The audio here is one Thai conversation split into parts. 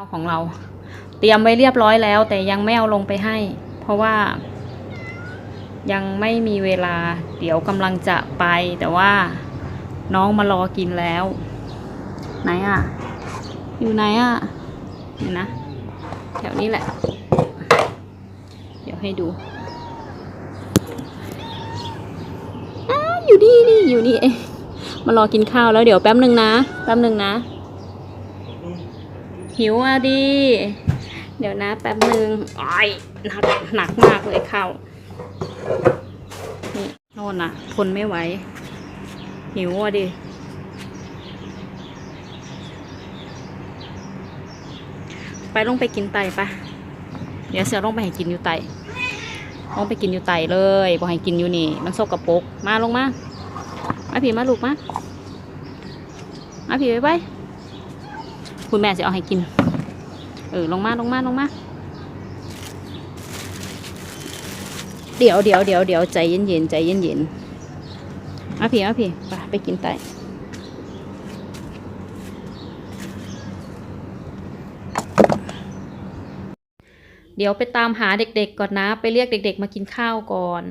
ข้าวของเรา เตรียมไว้เรียบร้อยแล้ว แต่ยังไม่เอาลงไปให้ เพราะว่า ยังไม่มีเวลา เดี๋ยวกำลังจะไป แต่ว่าน้องมารอกินแล้ว ไหนอะ อยู่ไหนอะเห็นนะ แถวนี้แหละ เดี๋ยวให้ดูอ้าอยู่นี่นี่อยู่นี่เองมารอกินข้าวแล้วเดี๋ยวแป๊บหนึ่งนะ แป๊บหนึ่งนะ หิวอะดิ เดี๋ยวนะแป๊บหนึ่งอ้อยหนักหนักมากเลยเข้านี่โน่นน่ะทนไม่ไหว หิวอะดิ ไปลงไปกินไตปะเดี๋ยวเสือลงไปให้กินอยู่ไตลงไปกินอยู่ไตเลยบอกให้กินอยู่นี่ มันสกปรกมาลงมามาผีมาลูกมามาผีไปไป คุณแม่จะเอาให้กิน เออลงมาลงมาลงมา เดี๋ยวเดี๋ยวเดี๋ยวเดี๋ยวใจเย็นเย็นๆใจเย็นเย็นๆมาผีมาผีไปไปกินไตเดี๋ยวไปตามหาเด็กๆก่อนนะ ไปเรียกเด็ก ๆ มากินข้าวก่อน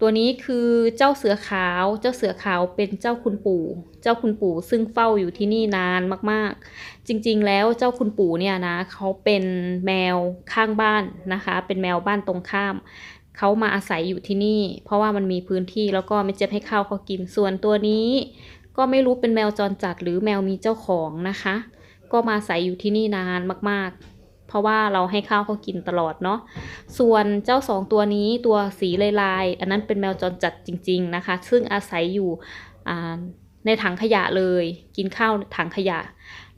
ตัวนี้คือเจ้าเสือขาว เจ้าเสือขาวเป็นเจ้าคุณปู่ เจ้าคุณปู่ซึ่งเฝ้าอยู่ที่นี่นานมากๆ จริงๆ แล้วเจ้าคุณปู่เนี่ยนะเขาเป็นแมวข้างบ้านนะคะ เป็นแมวบ้านตรงข้ามเขามาอาศัยอยู่ที่นี่ เพราะว่ามันมีพื้นที่แล้วก็ไม่เจ็บให้ข้าวเขากิน ส่วนตัวนี้ ก็ไม่รู้เป็นแมวจรจัดหรือแมวมีเจ้าของนะคะ ก็มาอาศัยอยู่ที่นี่นานมากๆ เพราะว่าเราให้ข้าวเขากินตลอดเนาะ ส่วนเจ้าสองตัวนี้ตัวสีลายๆอันนั้นเป็นแมวจรจัดจริง ๆนะคะ ซึ่งอาศัยอยู่ในถังขยะเลย กินข้าวถังขยะ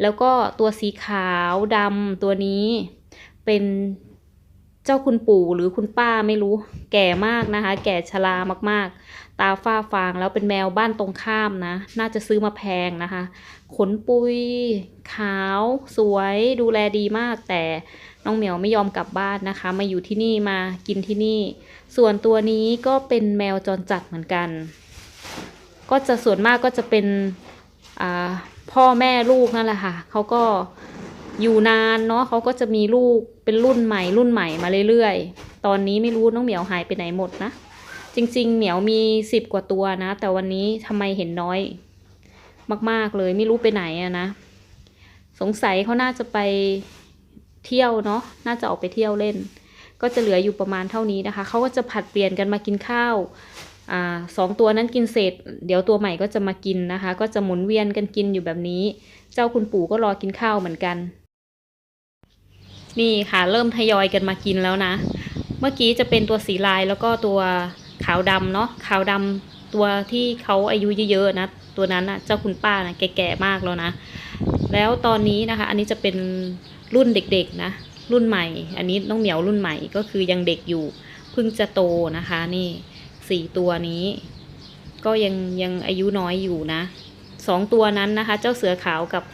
แล้วก็ตัวสีขาวดำตัวนี้เป็นเจ้าคุณปู่หรือคุณป้าไม่รู้ แก่มากนะคะ แก่ชรามากๆ ตาฝ้าฟางแล้วเป็นแมวบ้านตรงข้ามนะ น่าจะซื้อมาแพงนะคะ ขนปุย ขาว สวยดูแลดีมาก แต่น้องเหมียวไม่ยอมกลับบ้านนะคะ มาอยู่ที่นี่มากินที่นี่ ส่วนตัวนี้ก็เป็นแมวจรจัดเหมือนกัน ก็จะส่วนมากก็จะเป็นพ่อแม่ลูกนั่นแหละค่ะเขาก็อยู่นานเนาะเขาก็จะมีลูกเป็นรุ่นใหม่รุ่นใหม่มาเรื่อยๆ ตอนนี้ไม่รู้น้องเหมียวหายไปไหนหมดนะ จริง ๆ เหมียวมีสิบกว่าตัวนะ แต่วันนี้ทำไมเห็นน้อย มากๆเลยไม่รู้ไปไหนอะนะ สงสัยเขาน่าจะไปเที่ยวเนาะน่าจะออกไปเที่ยวเล่น ก็จะเหลืออยู่ประมาณเท่านี้นะคะเขาก็จะผัดเปลี่ยนกันมากินข้าวอ่าสองตัวนั้นกินเสร็จ เดี๋ยวตัวใหม่ก็จะมากินนะคะ ก็จะหมุนเวียนกันกินอยู่แบบนี้ เจ้าคุณปู่ก็รอกินข้าวเหมือนกัน นี่ค่ะ เริ่มทยอยกันมากินแล้วนะ เมื่อกี้จะเป็นตัวสีลายแล้วก็ตัว ขาวดำเนาะขาวดำตัวที่เขาอายุเยอะๆนะ ตัวนั้นนะเจ้าคุณป้านะแก่ๆมากแล้วนะ แล้วตอนนี้นะคะ อันนี้จะเป็นรุ่นเด็กๆนะ รุ่นใหม่ อันนี้น้องเหมียวรุ่นใหม่ก็คือยังเด็กอยู่เพิ่งจะโตนะคะ นี่สี่ตัวนี้ ก็ยังยังอายุน้อยอยู่นะสองตัวนั้นนะคะ เจ้าเสือขาวกับ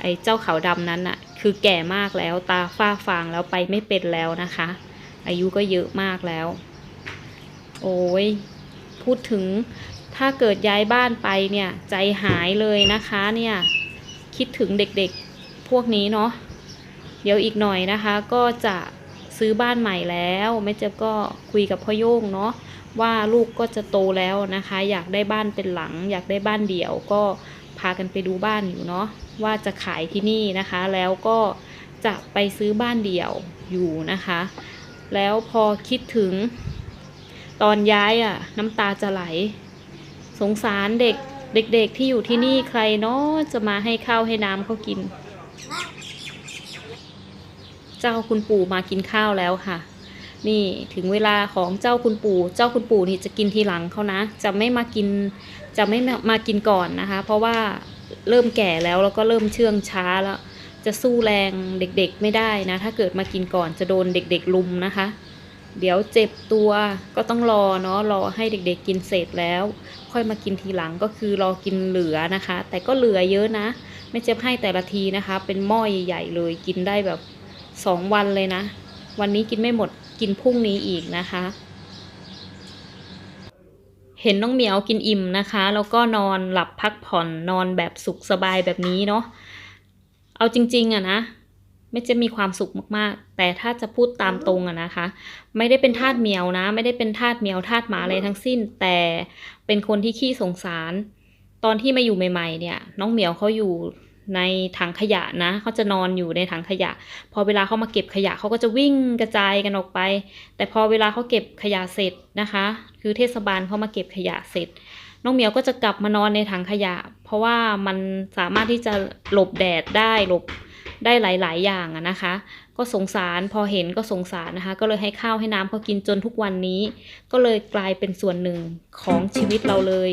ไอ้เจ้าขาวดำนั้นน่ะคือแก่มากแล้วตาฝ้าฟางแล้วไปไม่เป็นแล้วนะคะ อายุก็เยอะมากแล้ว โอ้ยพูดถึงถ้าเกิดย้ายบ้านไปเนี่ย ใจหายเลยนะคะเนี่ย คิดถึงเด็กๆพวกนี้เนาะเดี๋ยวอีกหน่อยนะคะ ก็จะซื้อบ้านใหม่แล้วแม่เจ๊ก็คุยกับพ่อโย่งเนาะว่าลูกก็จะโตแล้วนะคะ อยากได้บ้านเป็นหลัง อยากได้บ้านเดี่ยวก็พากันไปดูบ้านอยู่เนาะว่าจะขายที่นี่นะคะ แล้วก็จะไปซื้อบ้านเดี่ยวอยู่นะคะ แล้วพอคิดถึง ตอนย้ายอะ น้ำตาจะไหล สงสารเด็กเด็ก ๆ ที่อยู่ที่นี่ใครเนาะจะมาให้ข้าวให้น้ำเขากิน เจ้าคุณปู่มากินข้าวแล้วค่ะ นี่ถึงเวลาของเจ้าคุณปู่ เจ้าคุณปู่นี่จะกินทีหลังเขานะ จะไม่มากิน จะไม่มามากินก่อนนะคะ เพราะว่าเริ่มแก่แล้วแล้วก็เริ่มเชื่องช้าแล้ว จะสู้แรงเด็กๆไม่ได้นะ ถ้าเกิดมากินก่อนจะโดนเด็กๆลุมนะคะ เดี๋ยวเจ็บตัวก็ต้องรอเนาะรอให้เด็กๆกินเสร็จแล้ว ค่อยมากินทีหลังก็คือรอกินเหลือนะคะ แต่ก็เหลือเยอะนะ ไม่เจ็บให้แต่ละทีนะคะ เป็นหม้อใหญ่ๆเลยกินได้แบบสองวันเลยนะ วันนี้กินไม่หมดกินพรุ่งนี้อีกนะคะ เห็นน้องเหมียวกินอิ่มนะคะ แล้วก็นอนหลับพักผ่อนนอนแบบสุขสบายแบบนี้เนาะเอาจริงๆอะนะ ไม่จะมีความสุขมากๆ แต่ถ้าจะพูดตามตรงอะนะคะ ไม่ได้เป็นทาสเหมียวนะ ไม่ได้เป็นทาสเหมียวทาสหมาอะไรทั้งสิ้น แต่เป็นคนที่ขี้สงสาร ตอนที่มาอยู่ใหม่ ๆ เนี่ย น้องเหมียวเขาอยู่ในถังขยะนะเขาจะนอนอยู่ในถังขยะ พอเวลาเขามาเก็บขยะเขาก็จะวิ่งกระจายกันออกไป แต่พอเวลาเขาเก็บขยะเสร็จนะคะ คือเทศบาลเขามาเก็บขยะเสร็จ น้องเหมียวก็จะกลับมานอนในถังขยะ เพราะว่ามันสามารถที่จะหลบแดดได้หลบ ได้หลาย ๆ อย่างอะนะคะ ก็สงสารพอเห็นก็สงสารนะคะ ก็เลยให้ข้าวให้น้ำเขากินจนทุกวันนี้ ก็เลยกลายเป็นส่วนหนึ่งของชีวิตเราเลย